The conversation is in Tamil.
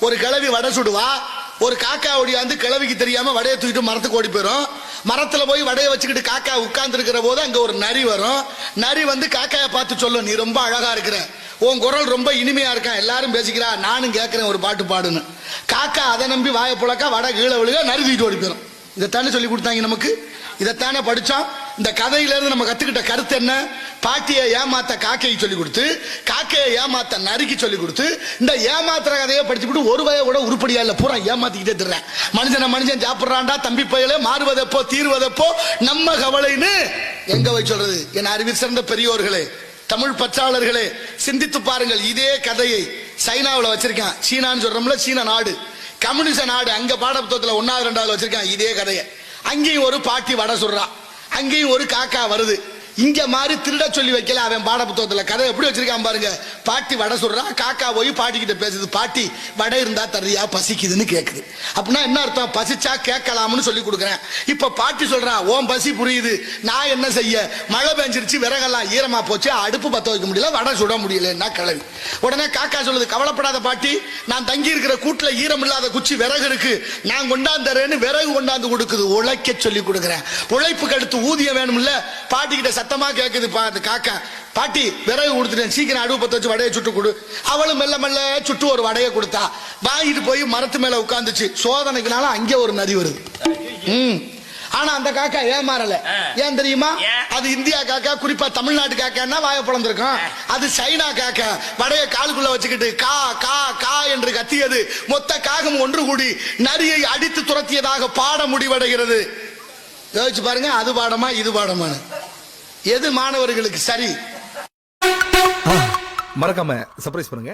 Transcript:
ஒரு கிளவி வடை சுடுவா ஒரு காக்கா ஒடியாந்து கிளவிக்கு தெரியாம வடையை தூக்கிட்டு மரத்துக்கு ஓடி போயிடும் மரத்துல போய் வடையை வச்சுக்கிட்டு காக்கா உட்கார்ந்து இருக்கிற போது அங்க ஒரு நரி வரும். நரி வந்து காக்காயை பார்த்து சொல்லும் நீ ரொம்ப அழகா இருக்கிற. உன் குரல் ரொம்ப இனிமையா இருக்கான். எல்லாரும் பேசிக்கிறா. நானும் கேட்கிறேன் ஒரு பாட்டு பாடுன்னு. காக்கா அதை நம்பி வாயை புழக்கா வடை கீழே விழுக நரி தூக்கிட்டு ஓடி போயிடும் இதைத்தானே சொல்லி கொடுத்தாங்க நமக்கு? இதைத்தானே படிச்சோம்? இந்த கதையிலேருந்து நம்ம கத்துக்கிட்ட கருத்து என்ன? பாட்டியை ஏமாத்த காக்கையை சொல்லி கொடுத்து காக்கையை ஏமாத்த நறுக்கி சொல்லி கொடுத்து இந்த ஏமாத்துற கதையை படிச்சுக்கிட்டு ஒரு வய கூட உருப்படியா இல்லை பூரா ஏமாத்திக்கிட்டே திடுறேன் மனுஷனை மனுஷன் சாப்பிட்றான்டா தம்பி பயலே மாறுவதப்போ தீர்வதப்போ நம்ம கவலைன்னு எங்க போய் சொல்றது? என் அறிவு சிறந்த பெரியோர்களே தமிழ் பற்றாளர்களே சிந்தித்து பாருங்கள் இதே கதையை சைனாவில் வச்சிருக்கான். சீனான்னு சொல்றோம்ல சீன நாடு. கம்யூனிச நாடு அங்க பாடபுத்தத்தில் ஒன்னாவது ரெண்டாவது வச்சிருக்கான் இதே கதையை. அங்கேயும் ஒரு பாட்டி வடை சொல்றான் அங்கேயும் ஒரு காக்கா வருது. இங்க மாதிரி திருட சொல்லி வைக்கல அவன் பாட புத்தகத்துல. கதை எப்படி வச்சிருக்கான் பாருங்க. பாட்டி வடை சொல்றான் காக்கா போய் பாட்டி கிட்ட பேசுது. பாட்டி வடை இருந்தா தர்றியா? பசிக்குதுன்னு கேக்குது. அப்படின்னா என்ன அர்த்தம்? பசிச்சா கேட்கலாம்னு சொல்லி கொடுக்குறேன். இப்ப பாட்டி சொல்றா ஓன் பசி புரியுது. நான் என்ன செய்ய? மழை பெஞ்சிருச்சு விறகெல்லாம் ஈரமா போச்சு. அடுப்பு பத்த வைக்க முடியல வடை சுட முடியலன்னா கிளவி உடனே காக்கா சொல்லுது கவலைப்படாத பாட்டி. நான் தங்கி இருக்கிற கூட்டுல ஈரம் இல்லாத குச்சி விறகு இருக்கு. நான் கொண்டாந்துறேன்னு விறகு கொண்டாந்து கொடுக்குது. உழைக்க சொல்லி கொடுக்குறேன். உழைப்புக்கு அடுத்து ஊதியம் வேணும்ல. பாட்டி கிட்ட சத்தமா கேக்குது பா அந்த காக்கா. பாட்டி விறகு கொடுத்துட்டேன் சீக்கிரம் அடுப்பு பத்த வச்சு வடையை சுட்டு கொடு. அவளும் மெல்ல மெல்ல சுட்டு ஒரு வடையை கொடுத்தா. வாங்கிட்டு போய் மரத்து மேல உட்காந்துச்சு சோதனைக்குனால அங்கே ஒரு நரி வருது. ம். ஆனா அந்த காக்கா ஏமாறல. ஏன் தெரியுமா? அது இந்தியா காக்கா குறிப்பா தமிழ்நாட்டு காக்கான்னா வாய பிளந்திருக்கும். அது சைனா காக்கா. வடைய காலுக்குள்ள வச்சுக்கிட்டு கா கா கா என்று கத்தியது. மொத்த காகம் ஒன்று கூடி நரியை அடித்து துரத்தியதாக பாட முடிவடைகிறது. யோசிச்சு பாருங்க அது பாடமா இது பாடமானு எது மாணவர்களுக்கு சரி? மறக்காம சர்ப்ரைஸ் பண்ணுங்க.